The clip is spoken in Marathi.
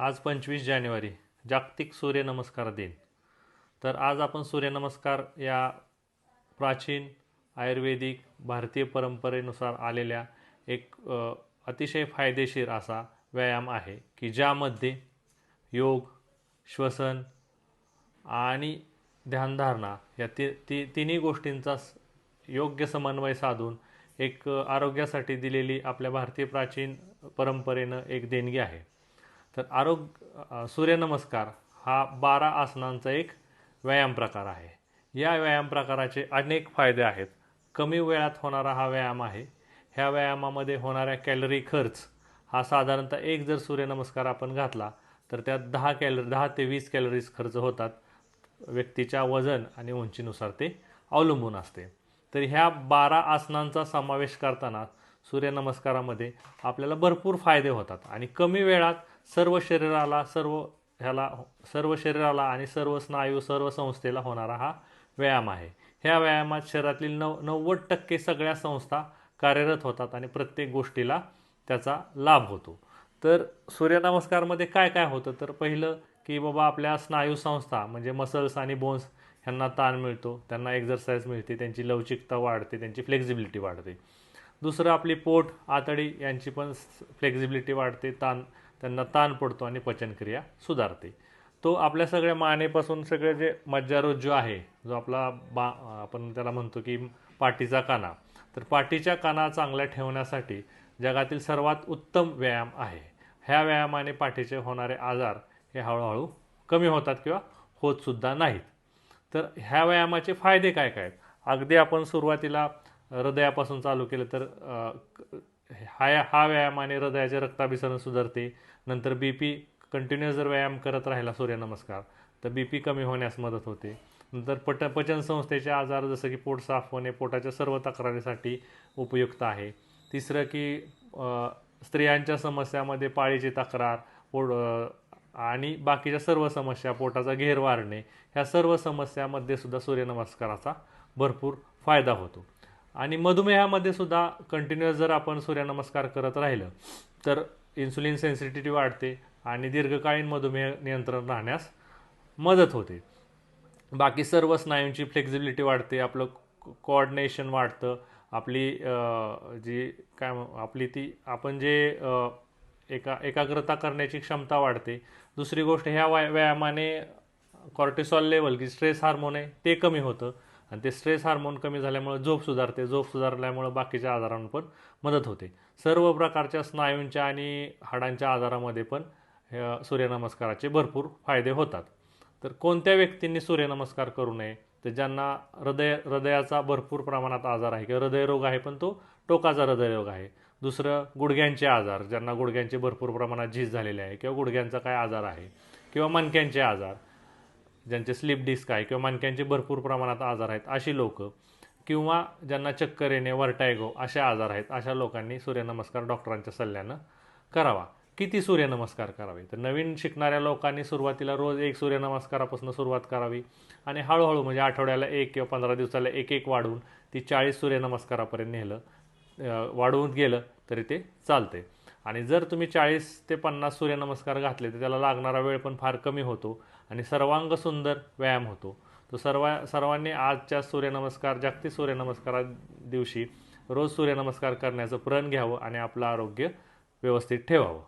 आज पंचवीस जानेवारी जागतिक सूर्यनमस्कार दिन. तर आज आपण सूर्यनमस्कार या प्राचीन आयुर्वेदिक भारतीय परंपरेनुसार आलेल्या एक अतिशय फायदेशीर असा व्यायाम आहे की ज्यामध्ये योग श्वसन आणि ध्यानधारणा या ति ती तिन्ही गोष्टींचा स- योग्य समन्वय साधून एक आरोग्यासाठी दिलेली आपल्या भारतीय प्राचीन परंपरेनं एक देणगी आहे. तर आरोग्य सूर्यनमस्कार हा बारा आसनांचा एक व्यायाम प्रकार आहे. या व्यायाम प्रकाराचे अनेक फायदे आहेत. कमी वेळात होणारा हा व्यायाम आहे. ह्या व्यायामामध्ये होणाऱ्या कॅलरी खर्च हा साधारणतः एक जर सूर्यनमस्कार आपण घातला तर त्यात दहा कॅलरी दहा ते वीस कॅलरीज खर्च होतात. व्यक्तीच्या वजन आणि उंचीनुसार ते अवलंबून असते. तर ह्या बारा आसनांचा समावेश करताना सूर्यनमस्कारामध्ये आपल्याला भरपूर फायदे होतात आणि कमी वेळात सर्व शरीराला सर्व ह्याला सर्व शरीराला आणि सर्व स्नायू सर्व संस्थेला होणारा हा व्यायाम आहे. ह्या व्यायामात शरीरातील नव नव्वद टक्के सगळ्या संस्था कार्यरत होतात आणि प्रत्येक गोष्टीला त्याचा लाभ होतो. तर सूर्यनमस्कारमध्ये काय काय होतं? तर पहिलं की बाबा आपल्या स्नायू संस्था म्हणजे मसल्स आणि बोन्स ह्यांना ताण मिळतो त्यांना एक्झरसाईज मिळते त्यांची लवचिकता वाढते त्यांची फ्लेक्झिबिलिटी वाढते. दुसरं आपली पोट आतडी यांची पण फ्लेक्झिबिलिटी वाढते ताण त्यांना ताण पडतो आणि पचनक्रिया सुधारते. तो आपल्या सगळ्या मानेपासून सगळे जे मज्जारोज्जू आहे जो आपला बा आपण त्याला म्हणतो की पाठीचा काना तर पाठीच्या काना चांगल्या ठेवण्यासाठी जगातील सर्वात उत्तम व्यायाम आहे. ह्या व्यायामाने पाठीचे होणारे आजार हे हळूहळू कमी होतात किंवा होत सुद्धा नाहीत. तर ह्या व्यायामाचे फायदे काय काय आहेत? अगदी आपण सुरुवातीला हृदयापासून चालू केलं तर हा हा व्यायामाने हृदयाचे रक्ताभिसरण सुधारते. नंतर बी पी कंटिन्युअस जर व्यायाम करत राहिला सूर्यनमस्कार तर बी पी कमी होण्यास मदत होते. नंतर पट पचन संस्थेचे आजार जसं की पोट साफ होणे पोटाच्या सर्व तक्रारीसाठी उपयुक्त आहे. तिसरं की स्त्रियांच्या समस्यामध्ये पाळीची तक्रार पोट आणि बाकीच्या सर्व समस्या पोटाचा घेर वाढणे ह्या सर्व समस्यामध्ये सुद्धा सूर्यनमस्काराचा भरपूर फायदा होतो. आणि मधुमेहामध्ये सुद्धा कंटिन्युअस जर आपण सूर्यनमस्कार करत राहिलं तर इन्सुलिन सेन्सिटिव्हिटी वाढते आणि दीर्घकालीन मधुमेह नियंत्रण राहण्यास मदत होते. बाकी सर्व स्नायूंची फ्लेक्झिबिलिटी वाढते आपलं कोऑर्डिनेशन वाढतं आपली जी काय म्हण- आपली ती आपण जे एका एकाग्रता करण्याची क्षमता वाढते. दुसरी गोष्ट ह्या व्या व्यायामाने कॉर्टिसॉल लेवल की स्ट्रेस हार्मोन आहे ते कमी होतं. आणि ते स्ट्रेस हार्मोन कमी झाल्यामुळे झोप सुधारते. झोप सुधारल्यामुळे बाकीच्या आजारांना पण मदत होते. सर्व प्रकारच्या स्नायूंच्या आणि हाडांच्या आजारामध्ये पण सूर्यनमस्काराचे भरपूर फायदे होतात. तर कोणत्या व्यक्तींनी सूर्यनमस्कार करू नये? तर ज्यांना हृदय हृदयाचा भरपूर प्रमाणात आजार आहे किंवा हृदयरोग आहे पण तो टोकाचा हृदयरोग आहे. दुसरं गुडघ्यांचे आजार ज्यांना गुडघ्यांचे भरपूर प्रमाणात झीज झालेले आहे किंवा गुडघ्यांचा काय आजार आहे किंवा मणक्यांचे आजार. ज्यांचे स्लिप डिस्क आहे किंवा मणक्यांचे भरपूर प्रमाणात आजार आहेत अशी लोक किंवा ज्यांना चक्कर येणे वरटायगो असे आजार आहेत अशा लोकांनी सूर्यनमस्कार डॉक्टरांच्या सल्ल्यानं करावा. किती सूर्यनमस्कार करावे? तर नवीन शिकणाऱ्या लोकांनी सुरुवातीला रोज एक सूर्यनमस्कारापासून सुरुवात करावी आणि हळूहळू म्हणजे आठवड्याला एक किंवा पंधरा दिवसाला एक एक वाढवून ती चाळीस सूर्यनमस्कारापर्यंत नेलं वाढवून गेलं तरी ते चालते आणि जर तुम्ही चाळीस ते पन्नास सूर्यनमस्कार घातले तर त्याला लागणारा वेळ पण फार कमी होतो आणि सर्वांग सुंदर व्यायाम होतो. तो सर्व सर्वांनी आजच्या सूर्यनमस्कार जागतिक सूर्यनमस्कारा दिवशी रोज सूर्यनमस्कार करण्याचं प्रण घ्यावं आणि आपलं आरोग्य व्यवस्थित ठेवावं.